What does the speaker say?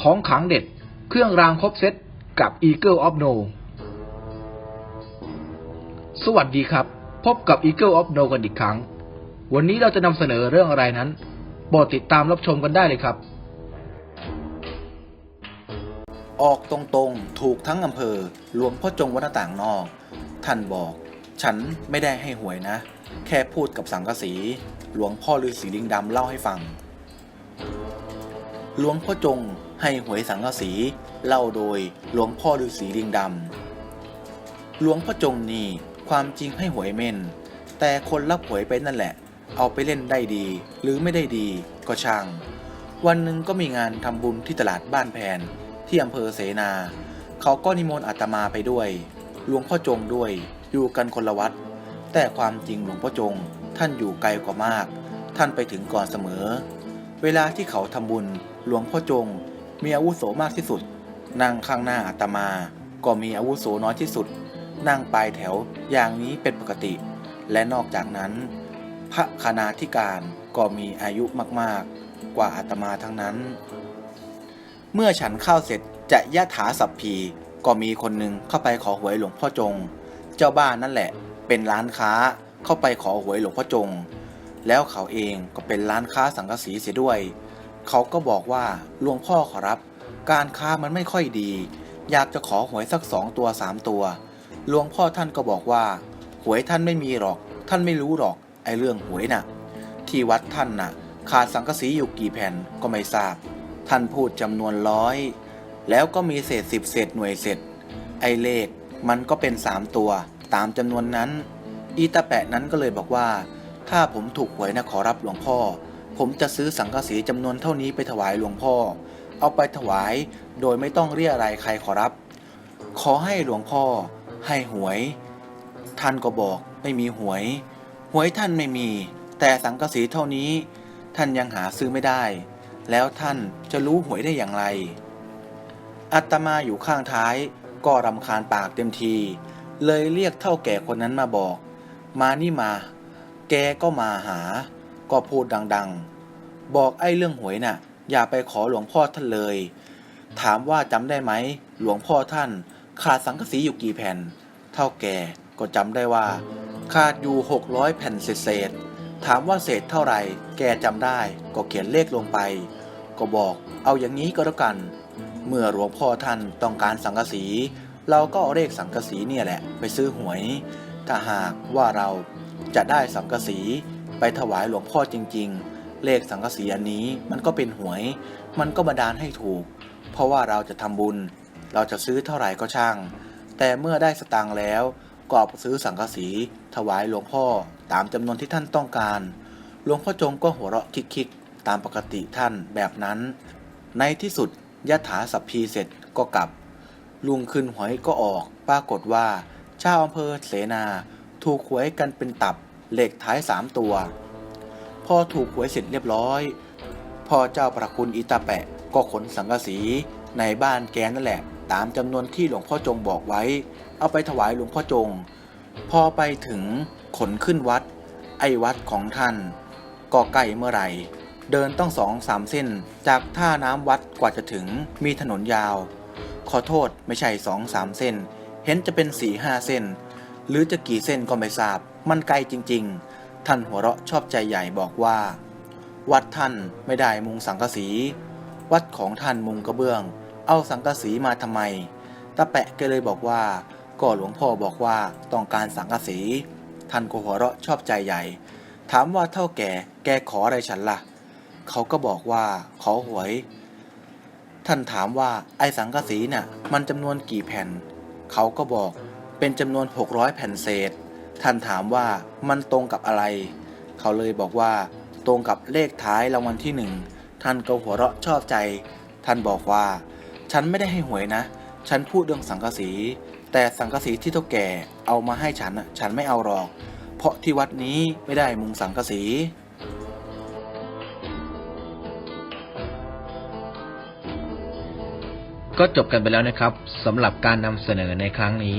ของขังเด็ด เครื่องรางครบเซตกับ Eagle of No สวัสดีครับ พบกับ Eagle of No กันอีกครั้ง วันนี้เราจะนำเสนอเรื่องอะไรนั้นโปรดติดตามรับชมกันได้เลยครับ ออกตรงๆ ถูกทั้งอำเภอหลวงพ่อจงวัดหน้าต่างนอก ท่านบอก ฉันไม่ได้ให้หวยนะ แค่พูดกับสังกสี หลวงพ่อฤาษีลิงดำเล่าให้ฟัง หลวงพ่อจงให้หวยสังกสี เล่าโดยหลวงพ่อฤาษีลิงดำ หลวงพ่อจงนี่ความจริงให้หวยเม่น แต่คนรับหวยไปนั่นแหละ เอาไปเล่นได้ดี หรือไม่ได้ดีก็ช่าง วันหนึ่งก็มีงานทำบุญที่ตลาดบ้านแพนที่อำเภอเสนา เขาก็นิมนต์อาตมาไปด้วย หลวงพ่อจงด้วย อยู่กันคนละวัด แต่ความจริงหลวงพ่อจงท่านอยู่ไกลกว่ามาก ท่านไปถึงก่อนเสมอ เวลาที่เขาทำบุญหลวงพ่อจง มีอาวุโสมากที่สุด นั่งข้างหน้าอาตมา ก็มีอาวุโสน้อยที่สุด นั่งปลายแถวอย่างนี้เป็นปกติ และนอกจากนั้น พระคณาธิการก็มีอายุมากๆ กว่าอาตมาทั้งนั้น เมื่อฉันข้าวเสร็จจะยะถาสัพพีก็มีคนหนึ่งเข้าไปขอหวยหลวงพ่อจง เจ้าบ้านนั่นแหละ เป็นร้านค้าเข้าไปขอหวยหลวงพ่อจง แล้วเขาเองก็เป็นร้านค้าสังกะสีเสียด้วย เขาก็บอกว่าหลวงพ่อขอรับ การค้ามันไม่ค่อยดี อยากจะขอหวยสักสองตัวสามตัวหลวงพ่อท่านก็บอกว่า หวยท่านไม่มีหรอก ท่านไม่รู้หรอกไอ้เรื่องหวยน่ะ ที่วัดท่านน่ะ ขาดสังกะสีอยู่กี่แผ่นก็ไม่ทราบ ท่านพูดจำนวนร้อย แล้วก็มีเศษสิบเศษหน่วยเศษไอเลขมันก็เป็นสามตัว ตามจำนวนนั้น อีตาแปะนั้นก็เลยบอกว่า ถ้าผมถูกหวยนะขอรับหลวงพ่อ ผมจะซื้อสังกะสีจำนวนเท่านี้ไปถวายหลวงพ่อ เอาไปถวายโดยไม่ต้องเรียอะไรใครขอรับ ขอให้หลวงพ่อ ให้หวย ท่านก็บอกไม่มีหวย หวยท่านไม่มี แต่สังกะสีเท่านี้ ท่านยังหาซื้อไม่ได้ แล้วท่านจะรู้หวยได้อย่างไรอัตมาอยู่ข้างท้าย ก็รำคาญปากเต็มที เลยเรียกเท่าแก่คนนั้นมาบอก มานี่มา แกก็มาหา ก็พูดดังๆ บอกไอ้เรื่องหวยน่ะ อย่าไปขอหลวงพ่อท่านเลย ถามว่าจำได้ไหม หลวงพ่อท่าน ขาดสังกะสีอยู่กี่แผ่น เท่าแกก็จำได้ว่า ขาดอยู่ 600 แผ่นเศษถามว่าเศษเท่าไหร่ แกจำได้ ก็เขียนเลขลงไป ก็บอกเอาอย่างนี้ก็แล้วกัน เมื่อหลวงพ่อท่านต้องการสังกะสี เราก็เอาเลขสังกะสีเนี่ยแหละ ไปซื้อหวย ถ้าหากว่าเรา จะได้สังกะสีไปถวายหลวงพ่อจริง ๆ เลขสังกะสีอันนี้มันก็เป็นหวย มันก็บันดาลให้ถูก เพราะว่าเราจะทำบุญ เราจะซื้อเท่าไหร่ก็ช่าง แต่เมื่อได้สตางค์แล้วก็เอาไปซื้อสังกะสีถวายหลวงพ่อตามจำนวนที่ท่านต้องการ หลวงพ่อจงก็หัวเราะคิกๆตามปกติท่านแบบนั้น ในที่สุดยะถาสัพพีเสร็จก็กลับ ลุงขึ้นหวยก็ออก ปรากฏว่าชาวอำเภอเสนา ถูกหวยกันเป็นตับเลขท้ายสามตัว พอถูกหวยเสร็จเรียบร้อย พ่อเจ้าประคุณอิตาแปะก็ขนสังกะสีในบ้านแกนั่นแหละ ตามจำนวนที่หลวงพ่อจงบอกไว้ เอาไปถวายหลวงพ่อจง พอไปถึงขนขึ้นวัด ไอ้วัดของท่านก็ใกล้เมื่อไหร่ เดินต้องสองสามเส้น จากท่าน้ำวัดกว่าจะถึงมีถนนยาว ขอโทษไม่ใช่สองสามเส้น เห็นจะเป็นสี่ห้าเส้น หรือจะกี่เส้นก็ไม่ทราบ มันไกลจริง ๆ ท่านหัวเราะชอบใจใหญ่บอกว่า วัดท่านไม่ได้มุงสังกะสี วัดของท่านมุงกระเบื้อง เอาสังกะสีมาทำไมตาแปะก็เลยบอกว่า ก็หลวงพ่อบอกว่าต้องการสังกะสี ท่านก็หัวเราะชอบใจใหญ่ ถามว่าเท่าแก่แกขออะไรฉันล่ะ เขาก็บอกว่าขอหวยท่านถามว่าไอ้สังกะสีน่ะมันจำนวนกี่แผ่น เขาก็บอก เป็นจำนวน 600 แผ่นเศษ ท่านถามว่ามันตรงกับอะไร เขาเลยบอกว่า ตรงกับเลขท้ายรางวัลที่หนึ่งท่านก็หัวเราะชอบใจ ท่านบอกว่า ฉันไม่ได้ให้หวยนะ ฉันพูดเรื่องสังกะสี แต่สังกะสีที่เท่าแก่เอามาให้ฉันฉันไม่เอาหรอก เพราะที่วัดนี้ไม่ได้มุงสังกะสีก็จบกันไปแล้วนะครับสำหรับการนำเสนอในครั้งนี้